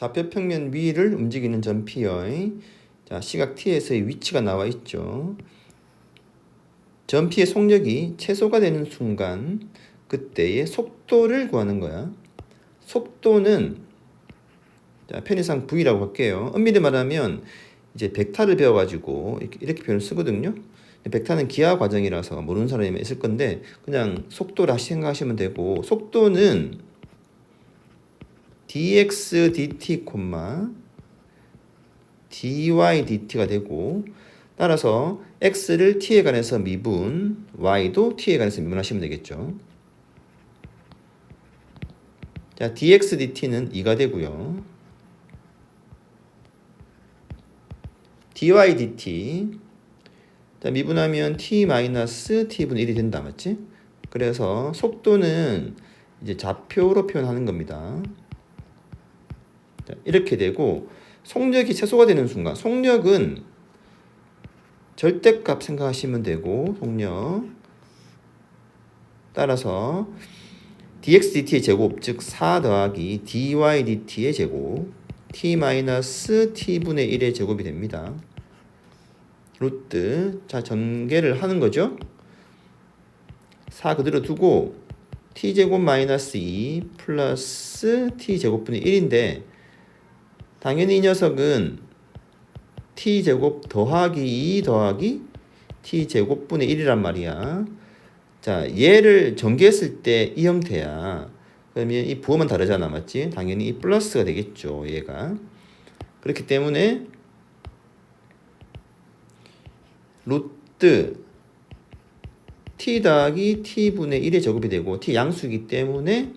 좌표 평면 위를 움직이는 점 P의 자, 시각 T에서의 위치가 나와 있죠. 점 P의 속력이 최소가 되는 순간 그때의 속도를 구하는 거야. 속도는 자, 편의상 V라고 할게요. 엄밀히 말하면 이제 벡터를 배워가지고 이렇게, 표현을 쓰거든요. 벡터는 기하 과정이라서 모르는 사람이 있을 건데 그냥 속도라 생각하시면 되고 속도는 dx dt, dy dt가 되고 따라서 x를 t에 관해서 미분, y도 t에 관해서 미분하시면 되겠죠. 자, dx dt는 2가 되고요. dy dt 자, 미분하면 t 마이너스 t분의 1이 된다 맞지? 그래서 속도는 이제 좌표로 표현하는 겁니다. 자, 이렇게 되고 속력이 최소가 되는 순간 속력은 절대값 생각하시면 되고 속력 따라서 dx dt의 제곱 즉 4 더하기 dy dt의 제곱 t 마이너스 t분의 1의 제곱이 됩니다. 루트 자 전개를 하는 거죠. 4 그대로 두고 t제곱 마이너스 2 플러스 t제곱분의 1인데 당연히 이 녀석은 t제곱 더하기 2 더하기 t제곱분의 1이란 말이야. 자 얘를 전개했을 때 이 형태야. 그러면 이 부호만 다르잖아 맞지? 당연히 이 플러스가 되겠죠 얘가. 그렇기 때문에 루트 t 더하기 t분의 1의 제곱이 되고 t 양수이기 때문에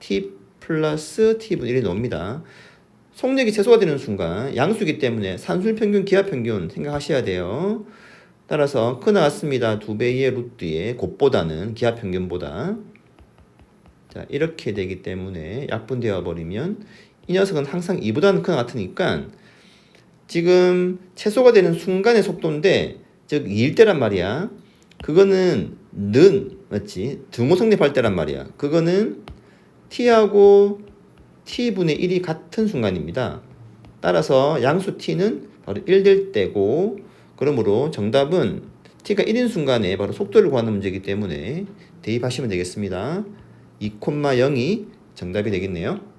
t 플러스 t분의 1이 나옵니다. 속력이 최소가 되는 순간 양수이기 때문에 산술 평균, 기하 평균 생각하셔야 돼요. 따라서 크 나왔습니다. 두 배의 루트의 곱보다는 기하 평균보다 자 이렇게 되기 때문에 약분되어 버리면 이 녀석은 항상 2보다는 크나 같으니까 지금 최소가 되는 순간의 속도인데 즉 2일 때란 말이야. 그거는 는 맞지? 등호 성립할 때란 말이야. 그거는 t하고 t분의 1이 같은 순간입니다. 따라서 양수 t는 바로 1될 때고 그러므로 정답은 t가 1인 순간에 바로 속도를 구하는 문제이기 때문에 대입하시면 되겠습니다. 2,0이 정답이 되겠네요.